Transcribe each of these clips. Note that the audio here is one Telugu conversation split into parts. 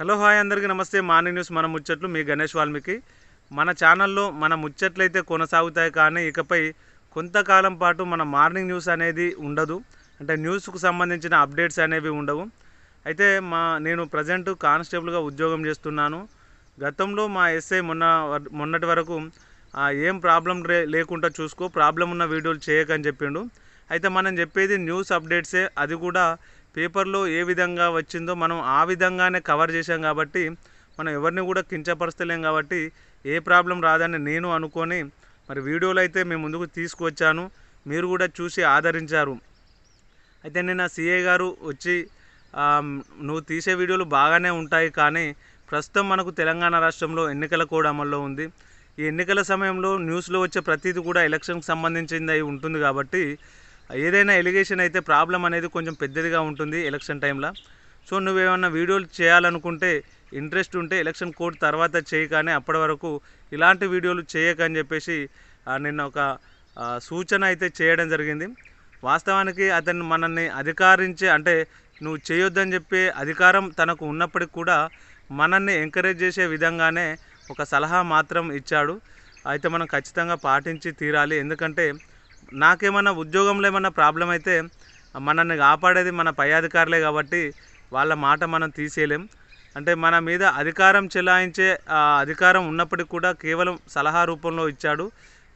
హలో హాయ్ అందరికీ నమస్తే. మార్నింగ్ న్యూస్ మన ముచ్చట్లు మీ గణేష్ వాల్మీకి. మన ఛానల్లో మన ముచ్చట్లు అయితే కొనసాగుతాయి కానీ ఇకపై కొంతకాలం పాటు మన మార్నింగ్ న్యూస్ అనేది ఉండదు. అంటే న్యూస్కు సంబంధించిన అప్డేట్స్ అనేవి ఉండవు. అయితే మా నేను ప్రజెంట్ కానిస్టేబుల్గా ఉద్యోగం చేస్తున్నాను. గతంలో మా ఎస్ఐ మొన్న మొన్నటి వరకు ఏం ప్రాబ్లం లేకుండా చూసుకో ప్రాబ్లం ఉన్న వీడియోలు చేయకని చెప్పిండు. అయితే మనం చెప్పేది న్యూస్ అప్డేట్సే అది కూడా పేపర్లో ఏ విధంగా వచ్చిందో మనం ఆ విధంగానే కవర్ చేశాం కాబట్టి మనం ఎవరిని కూడా కించపరచలేం కాబట్టి ఏ ప్రాబ్లం రాదని నేను అనుకొని మరి వీడియోలు అయితే మేము ముందుకు తీసుకువచ్చాను. మీరు కూడా చూసి ఆదరించారు. అయితే నిన్న సిఏ గారు వచ్చి నువ్వు తీసే వీడియోలు బాగానే ఉంటాయి కానీ ప్రస్తుతం మనకు తెలంగాణ రాష్ట్రంలో ఎన్నికల కోడ్ అమల్లో ఉంది. ఈ ఎన్నికల సమయంలో న్యూస్లో వచ్చే ప్రతిదీ కూడా ఎలక్షన్కి సంబంధించింది అయి ఉంటుంది కాబట్టి ఏదైనా ఎలిగేషన్ అయితే ప్రాబ్లం అనేది కొంచెం పెద్దదిగా ఉంటుంది ఎలక్షన్ టైంలో. సో నువ్వేమన్నా వీడియోలు చేయాలనుకుంటే ఇంట్రెస్ట్ ఉంటే ఎలక్షన్ కోడ్ తర్వాత చేయగానే అప్పటి వరకు ఇలాంటి వీడియోలు చేయకని చెప్పేసి నిన్న ఒక సూచన అయితే చేయడం జరిగింది. వాస్తవానికి అతను మనల్ని అధికారించే అంటే నువ్వు చేయొద్దని చెప్పే అధికారం తనకు ఉన్నప్పటికి కూడా మనల్ని ఎంకరేజ్ చేసే విధంగానే ఒక సలహా మాత్రం ఇచ్చాడు. అయితే మనం ఖచ్చితంగా పాటించి తీరాలి. ఎందుకంటే నాకేమన్నా ఉద్యోగంలో ఏమన్నా ప్రాబ్లం అయితే మనల్ని కాపాడేది మన పై అధికారులే కాబట్టి వాళ్ళ మాట మనం తీసేయలేం. అంటే మన మీద అధికారం చెలాయించే అధికారం ఉన్నప్పటికీ కూడా కేవలం సలహా రూపంలో ఇచ్చాడు.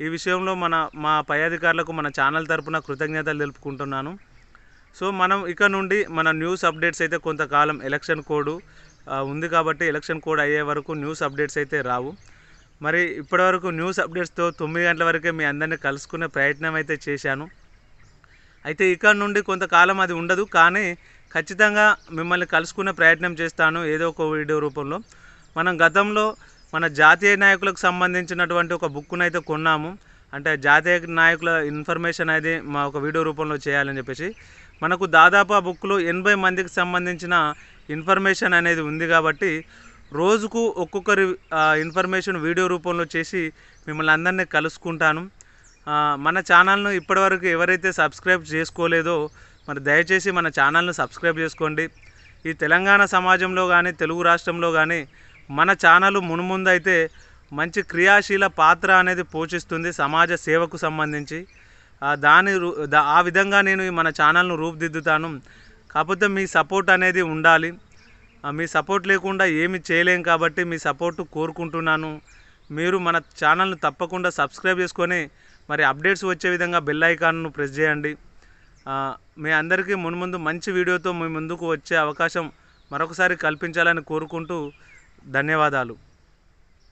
ఈ విషయంలో మన మా పై అధికారులకు మన ఛానల్ తరపున కృతజ్ఞతలు తెలుపుకుంటున్నాను. సో మనం ఇక నుండి మన న్యూస్ అప్డేట్స్ అయితే కొంతకాలం ఎలక్షన్ కోడ్ ఉంది కాబట్టి ఎలక్షన్ కోడ్ అయ్యే వరకు న్యూస్ అప్డేట్స్ అయితే రావు. మరి ఇప్పటివరకు న్యూస్ అప్డేట్స్తో తొమ్మిది గంటల వరకే మీ అందరినీ కలుసుకునే ప్రయత్నం అయితే చేశాను. అయితే ఇక్కడ నుండి కొంతకాలం అది ఉండదు కానీ ఖచ్చితంగా మిమ్మల్ని కలుసుకునే ప్రయత్నం చేస్తాను ఏదో ఒక వీడియో రూపంలో. మనం గతంలో మన జాతీయ నాయకులకు సంబంధించినటువంటి ఒక బుక్ను అయితే కొన్నాము. అంటే జాతీయ నాయకుల ఇన్ఫర్మేషన్ అనేది మా ఒక వీడియో రూపంలో చేయాలని చెప్పేసి. మనకు దాదాపు ఆ బుక్లో ఎనభై మందికి సంబంధించిన ఇన్ఫర్మేషన్ అనేది ఉంది కాబట్టి రోజుకు ఒక్కొక్కరి ఇన్ఫర్మేషన్ వీడియో రూపంలో చేసి మిమ్మల్ని అందరినీ కలుసుకుంటాను. మన ఛానల్ను ఇప్పటివరకు ఎవరైతే సబ్స్క్రైబ్ చేసుకోలేదో మరి దయచేసి మన ఛానల్ను సబ్స్క్రైబ్ చేసుకోండి. ఈ తెలంగాణ సమాజంలో కానీ తెలుగు రాష్ట్రంలో కానీ మన ఛానల్ మునుముందైతే మంచి క్రియాశీల పాత్ర అనేది పోషిస్తుంది సమాజ సేవకు సంబంధించి. దాని దా- ఆ విధంగా నేను మన ఛానల్ను రూపుదిద్దుతాను. కాకపోతే మీ సపోర్ట్ అనేది ఉండాలి. మీ సపోర్ట్ లేకుండా ఏమి చేయలేం కాబట్టి మీ సపోర్ట్ కోరుకుంటున్నాను. మీరు మన ఛానల్ను తప్పకుండా సబ్స్క్రైబ్ చేసుకొని మరి అప్డేట్స్ వచ్చే విధంగా బెల్ ఐకాన్ను ప్రెస్ చేయండి. మీ అందరికీ మున్ముందు మంచి వీడియోతో మీ ముందుకు వచ్చే అవకాశం మరొకసారి కల్పించాలని కోరుకుంటూ ధన్యవాదాలు.